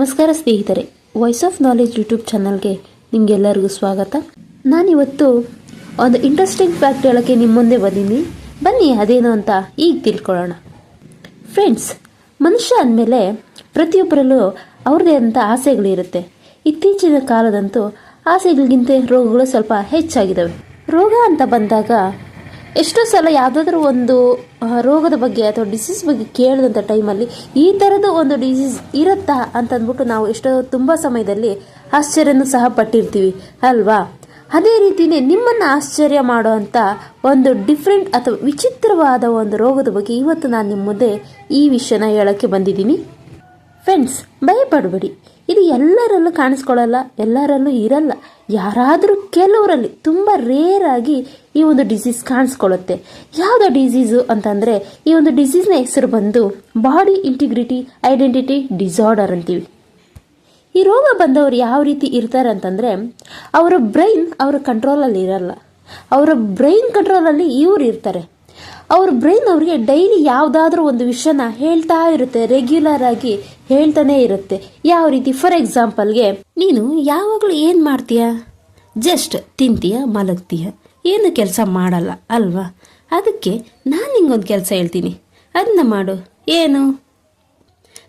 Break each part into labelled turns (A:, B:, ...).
A: ನಮಸ್ಕಾರ ಸ್ನೇಹಿತರೆ voice of knowledge YouTube ಚಾನಲ್ಗೆ ನಿಮಗೆಲ್ಲರಿಗೂ ಸ್ವಾಗತ. ನಾನಿವತ್ತು ಒಂದು ಇಂಟ್ರೆಸ್ಟಿಂಗ್ ಫ್ಯಾಕ್ಟ್ ಹೇಳೋಕ್ಕೆ ನಿಮ್ಮ ಮುಂದೆ ಬಂದೀನಿ ಬನ್ನಿ, ಅದೇನು ಅಂತ ಈಗ ತಿಳ್ಕೊಳ್ಳೋಣ. ಫ್ರೆಂಡ್ಸ್ ಮನುಷ್ಯ ಅಂದಮೇಲೆ ಪ್ರತಿಯೊಬ್ಬರಲ್ಲೂ ಅವ್ರದ್ದೇ ಅಂತ ಆಸೆಗಳಿರುತ್ತೆ. ಇತ್ತೀಚಿನ ಕಾಲದಂತೂ ಆಸೆಗಳಿಗಿಂತ ರೋಗಗಳು ಸ್ವಲ್ಪ ಹೆಚ್ಚಾಗಿದ್ದಾವೆ. ರೋಗ ಅಂತ ಬಂದಾಗ ಎಷ್ಟೋ ಸಲ ಯಾವುದಾದ್ರೂ ಒಂದು ರೋಗದ ಬಗ್ಗೆ ಅಥವಾ ಡಿಸೀಸ್ ಬಗ್ಗೆ ಕೇಳಿದಂಥ ಟೈಮಲ್ಲಿ ಈ ಥರದ ಒಂದು ಡಿಸೀಸ್ ಇರುತ್ತಾ ಅಂತ ಅಂದ್ಬಿಟ್ಟು ನಾವು ಎಷ್ಟೋ ತುಂಬ ಸಮಯದಲ್ಲಿ ಆಶ್ಚರ್ಯನೂ ಸಹ ಪಟ್ಟಿರ್ತೀವಿ, ಅಲ್ವಾ? ಅದೇ ರೀತಿಯೇ ನಿಮ್ಮನ್ನು ಆಶ್ಚರ್ಯ ಮಾಡುವಂಥ ಒಂದು ಡಿಫ್ರೆಂಟ್ ಅಥವಾ ವಿಚಿತ್ರವಾದ ಒಂದು ರೋಗದ ಬಗ್ಗೆ ಇವತ್ತು ನಾನು ನಿಮ್ಮ ಮುಂದೆ ಈ ವಿಷಯನ ಹೇಳೋಕ್ಕೆ ಬಂದಿದ್ದೀನಿ. ಫ್ರೆಂಡ್ಸ್ ಭಯಪಡಬೇಡಿ. ಇದು ಎಲ್ಲರಲ್ಲೂ ಕಾಣಿಸ್ಕೊಳ್ಳಲ್ಲ, ಎಲ್ಲರಲ್ಲೂ ಇರಲ್ಲ. ಯಾರಾದರೂ ಕೆಲವರಲ್ಲಿ ತುಂಬ ರೇರಾಗಿ ಈ ಒಂದು ಡಿಸೀಸ್ ಕಾಣಿಸ್ಕೊಳ್ಳುತ್ತೆ. ಯಾವುದೋ ಡಿಸೀಸು ಅಂತಂದರೆ, ಈ ಒಂದು ಡಿಸೀಸ್ನ ಹೆಸರು ಬಂದು ಬಾಡಿ ಇಂಟಿಗ್ರಿಟಿ ಐಡೆಂಟಿಟಿ ಡಿಸಾರ್ಡರ್ ಅಂತೀವಿ. ಈ ರೋಗ ಬಂದವರು ಯಾವ ರೀತಿ ಇರ್ತಾರೆ ಅಂತಂದರೆ, ಅವರ ಬ್ರೈನ್ ಅವರ ಕಂಟ್ರೋಲಲ್ಲಿ ಇರಲ್ಲ. ಅವರ ಬ್ರೈನ್ ಕಂಟ್ರೋಲಲ್ಲಿ ಇವ್ರು ಇರ್ತಾರೆ. ಅವ್ರ ಬ್ರೈನ್ ಅವರಿಗೆ ಡೈಲಿ ಯಾವುದಾದ್ರೂ ಒಂದು ವಿಷಯನ ಹೇಳ್ತಾ ಇರುತ್ತೆ ರೆಗ್ಯುಲರ್ ಆಗಿ ಹೇಳ್ತಾನೆ ಇರುತ್ತೆ. ಯಾವ ರೀತಿ ಫಾರ್ ಎಕ್ಸಾಂಪಲ್ಗೆ ನೀನು ಯಾವಾಗಲೂ ಏನು ಮಾಡ್ತೀಯ? ಜಸ್ಟ್ ತಿಂತೀಯ, ಮಲಗ್ತೀಯ. ಏನು ಕೆಲಸ ಮಾಡಲ್ಲ, ಅಲ್ವಾ? ಅದಕ್ಕೆ ನಾನು ನಿಂಗೊಂದು ಕೆಲಸ ಹೇಳ್ತೀನಿ. ಅದನ್ನ ಮಾಡು. ಏನು?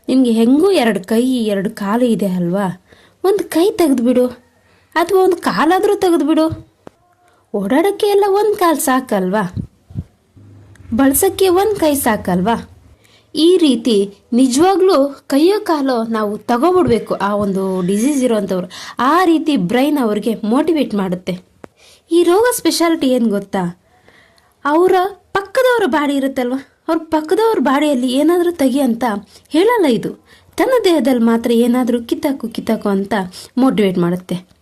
A: ನಿನಗೆ ಹೆಂಗೂ ಎರಡು ಕೈ, ಎರಡು ಕಾಲು ಇದೆ ಅಲ್ವಾ? ಒಂದು ಕೈ ತೆಗೆದುಬಿಡು. ಅಥವಾ ಒಂದು ಕಾಲಾದರೂ ತೆಗೆದುಬಿಡು. ಓಡಾಡೋಕ್ಕೆ ಎಲ್ಲ ಒಂದು ಕಾಲು ಸಾಕಲ್ವಾ? ಬಳಸೋಕ್ಕೆ ಒಂದು ಕೈ ಸಾಕಲ್ವಾ? ಈ ರೀತಿ ನಿಜವಾಗ್ಲೂ ಕೈಯೋ ಕಾಲೋ ನಾವು ತಗೋಬಿಡ್ಬೇಕು ಆ ಒಂದು ಡಿಸೀಸ್ ಇರೋವಂಥವ್ರು. ಆ ರೀತಿ ಬ್ರೈನ್ ಅವ್ರಿಗೆ ಮೋಟಿವೇಟ್ ಮಾಡುತ್ತೆ. ಈ ರೋಗ ಸ್ಪೆಷಾಲಿಟಿ ಏನು ಗೊತ್ತಾ? ಅವರ ಪಕ್ಕದವರ ಬಾಡಿ ಇರುತ್ತಲ್ವ? ಅವ್ರ ಪಕ್ಕದವ್ರ ಬಾಡಿಯಲ್ಲಿ ಏನಾದರೂ ತೆಗಿ ಅಂತ ಹೇಳಲ್ಲ ಇದು. ತನ್ನ ದೇಹದಲ್ಲಿ ಮಾತ್ರ ಏನಾದರೂ ಕಿತ್ತಾಕು ಕಿತ್ತಾಕು ಅಂತ ಮೋಟಿವೇಟ್ ಮಾಡುತ್ತೆ.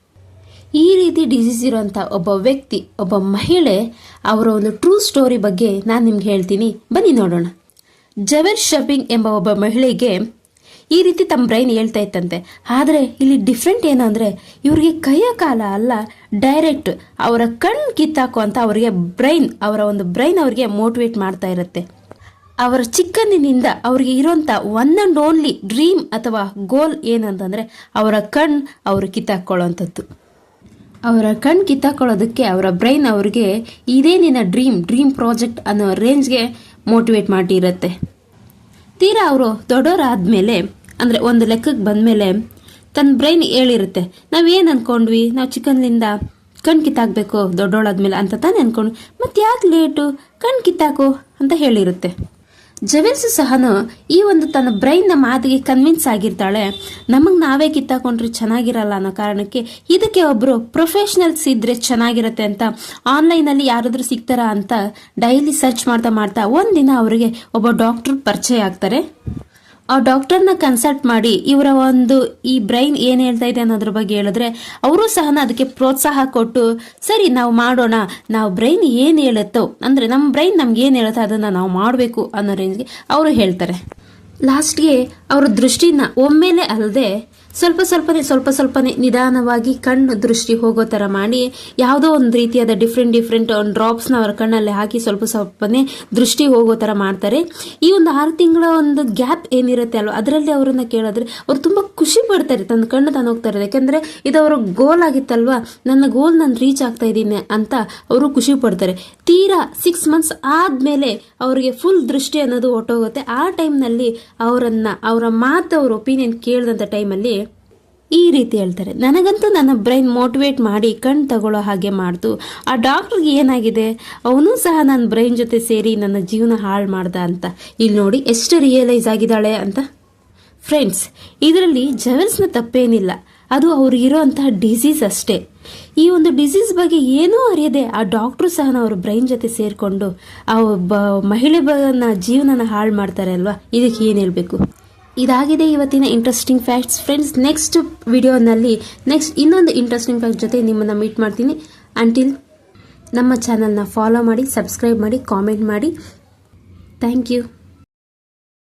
A: ಈ ರೀತಿ ಡಿಸೀಸ್ ಇರೋಂಥ ಒಬ್ಬ ವ್ಯಕ್ತಿ, ಒಬ್ಬ ಮಹಿಳೆ, ಅವರ ಒಂದು ಟ್ರೂ ಸ್ಟೋರಿ ಬಗ್ಗೆ ನಾನು ನಿಮ್ಗೆ ಹೇಳ್ತೀನಿ. ಬನ್ನಿ ನೋಡೋಣ. ಜವೆರ್ ಶಪಿಂಗ್ ಎಂಬ ಒಬ್ಬ ಮಹಿಳೆಗೆ ಈ ರೀತಿ ತಮ್ಮ ಬ್ರೈನ್ ಹೇಳ್ತಾ ಇತ್ತಂತೆ. ಆದರೆ ಇಲ್ಲಿ ಡಿಫ್ರೆಂಟ್ ಏನು ಅಂದರೆ ಇವ್ರಿಗೆ ಕೈಯ ಕಾಲ ಅಲ್ಲ ಡೈರೆಕ್ಟ್ ಅವರ ಕಣ್ ಕಿತ್ತಾಕುವಂಥ ಅವರಿಗೆ ಬ್ರೈನ್ ಅವರ ಒಂದು ಬ್ರೈನ್ ಅವರಿಗೆ ಮೋಟಿವೇಟ್ ಮಾಡ್ತಾ ಇರುತ್ತೆ. ಅವರ ಚಿಕ್ಕಂದಿನಿಂದ ಅವ್ರಿಗೆ ಇರೋಂಥ ಒನ್ ಆ್ಯಂಡ್ ಓನ್ಲಿ ಡ್ರೀಮ್ ಅಥವಾ ಗೋಲ್ ಏನಂತಂದರೆ, ಅವರ ಕಣ್ ಅವರು ಕಿತ್ತಾಕೊಳ್ಳೋವಂಥದ್ದು ಅವರ ಕಣ್ ಕಿತ್ತಾಕೊಳ್ಳೋದಕ್ಕೆ ಅವರ ಬ್ರೈನ್ ಅವ್ರಿಗೆ ಇದೇ ನಿನ್ನ ಡ್ರೀಮ್ ಡ್ರೀಮ್ ಪ್ರಾಜೆಕ್ಟ್ ಅನ್ನೋ ರೇಂಜ್ಗೆ ಮೋಟಿವೇಟ್ ಮಾಡಿರುತ್ತೆ ತೀರಾ ಅವರು ದೊಡ್ಡವರಾದ್ಮೇಲೆ ಅಂದರೆ ಒಂದು ಲೆಕ್ಕಕ್ಕೆ ಬಂದಮೇಲೆ ತನ್ನ ಬ್ರೈನ್ ಹೇಳಿರುತ್ತೆ, ನಾವೇನು ಅಂದ್ಕೊಂಡ್ವಿ ನಾವು ಚಿಕನ್ಲಿಂದ ಕಣ್ ಕಿತ್ತಾಕಬೇಕು, ದೊಡ್ಡೋಳಾದ್ಮೇಲೆ ಅಂತ ತಾನೇ ಅಂದ್ಕೊಂಡು ಮತ್ತೆ ಯಾಕೆ ಲೇಟು ಕಣ್ ಕಿತ್ತಾಕು ಅಂತ ಹೇಳಿರುತ್ತೆ. ಜವೆಲ್ಸ್ ಸಹನು ಈ ಒಂದು ತನ್ನ ಬ್ರೈನ್ನ ಮಾತಿಗೆ ಕನ್ವಿನ್ಸ್ ಆಗಿರ್ತಾಳೆ. ನಮಗೆ ನಾವೇ ಕಿತ್ತಾಕೊಂಡ್ರೆ ಚೆನ್ನಾಗಿರಲ್ಲ ಅನ್ನೋ ಕಾರಣಕ್ಕೆ ಇದಕ್ಕೆ ಒಬ್ಬರು ಪ್ರೊಫೆಷ್ನಲ್ಸ್ ಇದ್ರೆ ಚೆನ್ನಾಗಿರುತ್ತೆ ಅಂತ ಆನ್ಲೈನಲ್ಲಿ ಯಾರಾದರೂ ಸಿಗ್ತಾರಾ ಅಂತ ಡೈಲಿ ಸರ್ಚ್ ಮಾಡ್ತಾ ಮಾಡ್ತಾ ಒಂದಿನ ಅವರಿಗೆ ಒಬ್ಬ ಡಾಕ್ಟರ್ ಪರಿಚಯ ಆಗ್ತಾರೆ. ಆ ಡಾಕ್ಟರ್ನ ಕನ್ಸಲ್ಟ್ ಮಾಡಿ ಇವರ ಒಂದು ಈ ಬ್ರೈನ್ ಏನು ಹೇಳ್ತಾ ಇದೆ ಅನ್ನೋದ್ರ ಬಗ್ಗೆ ಹೇಳಿದ್ರೆ ಅವರು ಸಹ ಅದಕ್ಕೆ ಪ್ರೋತ್ಸಾಹ ಕೊಟ್ಟು, ಸರಿ, ನಾವು ಮಾಡೋಣ. ನಾವು ಬ್ರೈನ್ ಏನು ಹೇಳುತ್ತೋ, ಅಂದರೆ ನಮ್ಮ ಬ್ರೈನ್ ನಮ್ಗೆ ಏನು ಹೇಳುತ್ತೋ ಅದನ್ನು ನಾವು ಮಾಡಬೇಕು ಅನ್ನೋ ರೇಂಜ್ಗೆ ಅವರು ಹೇಳ್ತಾರೆ. ಲಾಸ್ಟ್ಗೆ ಅವರ ದೃಷ್ಟಿನ ಒಮ್ಮೆಲೆ ಅಲ್ಲದೆ ಸ್ವಲ್ಪ ಸ್ವಲ್ಪನೇ ಸ್ವಲ್ಪ ಸ್ವಲ್ಪನೇ ನಿಧಾನವಾಗಿ ಕಣ್ಣು ದೃಷ್ಟಿ ಹೋಗೋ ಥರ ಮಾಡಿ, ಯಾವುದೋ ಒಂದು ರೀತಿಯಾದ ಡಿಫ್ರೆಂಟ್ ಡಿಫ್ರೆಂಟ್ ಒಂದು ಡ್ರಾಪ್ಸ್ನ ಅವರ ಕಣ್ಣಲ್ಲಿ ಹಾಕಿ ಸ್ವಲ್ಪ ಸ್ವಲ್ಪನೇ ದೃಷ್ಟಿ ಹೋಗೋ ಥರ ಮಾಡ್ತಾರೆ. ಈ ಒಂದು ಆರು ತಿಂಗಳ ಒಂದು ಗ್ಯಾಪ್ ಏನಿರುತ್ತೆ ಅಲ್ವ, ಅದರಲ್ಲಿ ಅವರನ್ನು ಕೇಳಿದ್ರೆ ಅವ್ರು ತುಂಬ ಖುಷಿ ಪಡ್ತಾರೆ, ತನ್ನ ಕಣ್ಣು ತಾನು ಹೋಗ್ತಾರೆ. ಯಾಕೆಂದ್ರೆ ಇದು ಅವರ ಗೋಲ್ ಆಗಿತ್ತಲ್ವ? ನನ್ನ ಗೋಲ್ ನಾನು ರೀಚ್ ಆಗ್ತಾ ಇದ್ದೀನಿ ಅಂತ ಅವರು ಖುಷಿ ಪಡ್ತಾರೆ. ತೀರಾ ಸಿಕ್ಸ್ ಮಂತ್ಸ್ ಆದಮೇಲೆ ಅವರಿಗೆ ಫುಲ್ ದೃಷ್ಟಿ ಅನ್ನೋದು ಹೊಟ್ಟೋಗುತ್ತೆ ಆ ಟೈಮ್ನಲ್ಲಿ ಅವರನ್ನು, ಅವರ ಮಾತು, ಅವ್ರ ಒಪಿನಿಯನ್ ಕೇಳಿದಂಥ ಟೈಮಲ್ಲಿ ಈ ರೀತಿ ಹೇಳ್ತಾರೆ. ನನಗಂತೂ ನನ್ನ ಬ್ರೈನ್ ಮೋಟಿವೇಟ್ ಮಾಡಿ ಕಣ್ ತಗೊಳ್ಳೋ ಹಾಗೆ ಮಾಡ್ತು. ಆ ಡಾಕ್ಟ್ರಿಗೆ ಏನಾಗಿದೆ? ಅವನು ಸಹ ನನ್ನ ಬ್ರೈನ್ ಜೊತೆ ಸೇರಿ ನನ್ನ ಜೀವನ ಹಾಳು ಮಾಡ್ದ ಅಂತ. ಇಲ್ಲಿ ನೋಡಿ ಎಷ್ಟು ರಿಯಲೈಸ್ ಆಗಿದ್ದಾಳೆ ಅಂತ ಫ್ರೆಂಡ್ಸ್ ಇದರಲ್ಲಿ ಜವೆಲ್ಸ್ನ ತಪ್ಪೇನಿಲ್ಲ. ಅದು ಅವ್ರಿಗಿರೋ ಅಂತಹ ಡಿಸೀಸ್ ಅಷ್ಟೇ. ಈ ಒಂದು ಡಿಸೀಸ್ ಬಗ್ಗೆ ಏನೂ ಅರಿಯದೆ ಆ ಡಾಕ್ಟ್ರು ಸಹ ಅವ್ರ ಬ್ರೈನ್ ಜೊತೆ ಸೇರಿಕೊಂಡು ಆ ಒಬ್ಬ ಮಹಿಳೆ ಜೀವನನ ಹಾಳು ಮಾಡ್ತಾರೆ ಅಲ್ವಾ? ಇದಕ್ಕೆ ಏನು ಹೇಳಬೇಕು? ಇದಾಗಿದೆ ಇವತ್ತಿನ ಇಂಟ್ರೆಸ್ಟಿಂಗ್ ಫ್ಯಾಕ್ಟ್ಸ್ ಫ್ರೆಂಡ್ಸ್ ನೆಕ್ಸ್ಟ್ ವಿಡಿಯೋನಲ್ಲಿ ನೆಕ್ಸ್ಟ್ ಇನ್ನೊಂದು ಇಂಟ್ರೆಸ್ಟಿಂಗ್ ಫ್ಯಾಕ್ಟ್ ಜೊತೆ ನಿಮ್ಮನ್ನು ಮೀಟ್ ಮಾಡ್ತೀನಿ. ಅಂಟಿಲ್ ನಮ್ಮ ಚಾನಲ್ನ ಫಾಲೋ ಮಾಡಿ ಸಬ್ಸ್ಕ್ರೈಬ್ ಮಾಡಿ ಕಾಮೆಂಟ್ ಮಾಡಿ. Thank you